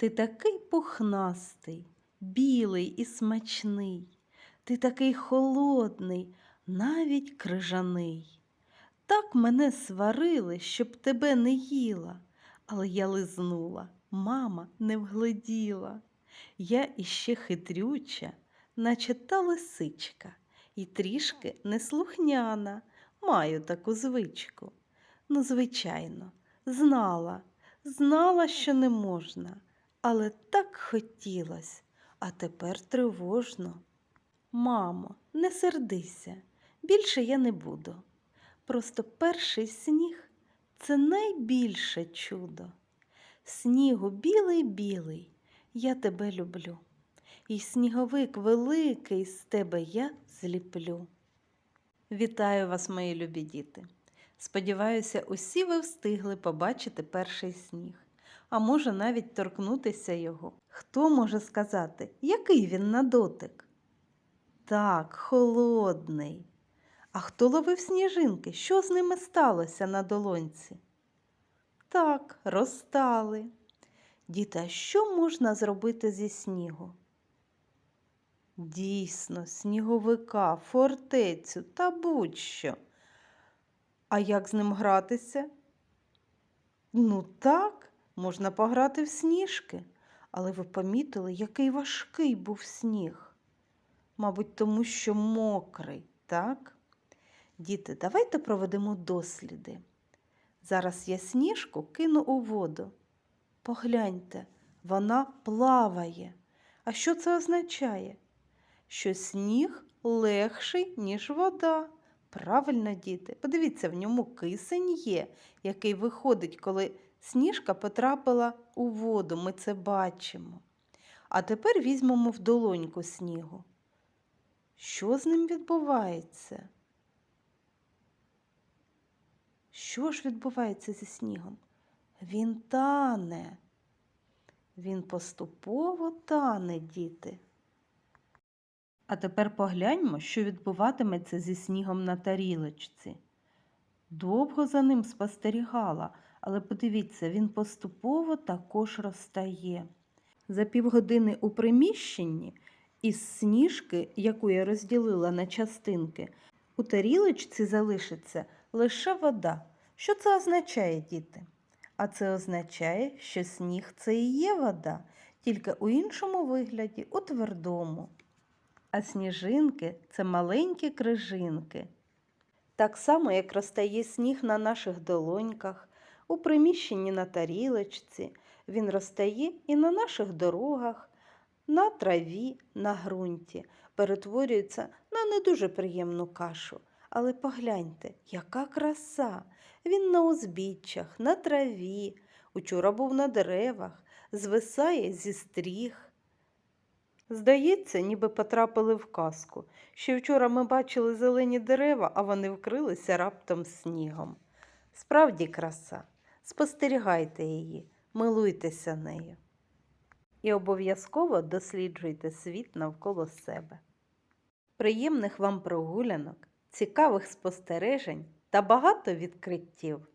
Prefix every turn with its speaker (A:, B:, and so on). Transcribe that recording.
A: Ти такий пухнастий, білий і смачний, ти такий холодний, навіть крижаний. Так мене сварили, щоб тебе не їла, але я лизнула, мама не вгледіла. Я іще хитрюча, наче та лисичка, і трішки неслухняна, маю таку звичку. Ну, звичайно, знала, знала, що не можна, але так хотілось, а тепер тривожно. Мамо, не сердися, більше я не буду. Просто перший сніг це найбільше чудо. Снігу білий білий, я тебе люблю. І сніговик великий з тебе я зліплю. Вітаю вас, мої любі діти. Сподіваюся, усі ви встигли побачити перший сніг, а може навіть торкнутися його. Хто може сказати, який він на дотик? Так, холодний. А хто ловив сніжинки? Що з ними сталося на долонці? Так, розтали. Діти, а що можна зробити зі снігу? Дійсно, сніговика, фортецю та будь-що. А як з ним гратися? Ну так, можна пограти в сніжки, але ви помітили, який важкий був сніг. Мабуть, тому що мокрий, так? Діти, давайте проведемо досліди. Зараз я сніжку кину у воду. Погляньте, вона плаває. А що це означає? Що сніг легший, ніж вода. Правильно, діти, подивіться, в ньому кисень є, який виходить, коли сніжка потрапила у воду. Ми це бачимо. А тепер візьмемо в долоньку снігу. Що з ним відбувається? Що ж відбувається зі снігом? Він тане. Він поступово тане, діти. А тепер погляньмо, що відбуватиметься зі снігом на тарілочці. Довго за ним спостерігала, але подивіться, він поступово також розтає. За півгодини у приміщенні із сніжки, яку я розділила на частинки, у тарілочці залишиться лише вода. Що це означає, діти? А це означає, що сніг це і є вода, тільки у іншому вигляді, у твердому. А сніжинки це маленькі крижинки. Так само, як розтає сніг на наших долоньках, у приміщенні на тарілочці, він розтає і на наших дорогах, на траві, на ґрунті, перетворюється на не дуже приємну кашу. Але погляньте, яка краса! Він на узбіччях, на траві, учора був на деревах, звисає зі стріх. Здається, ніби потрапили в казку. Ще вчора ми бачили зелені дерева, а вони вкрилися раптом снігом. Справді краса. Спостерігайте її, милуйтеся нею. І обов'язково досліджуйте світ навколо себе. Приємних вам прогулянок, цікавих спостережень та багато відкриттів!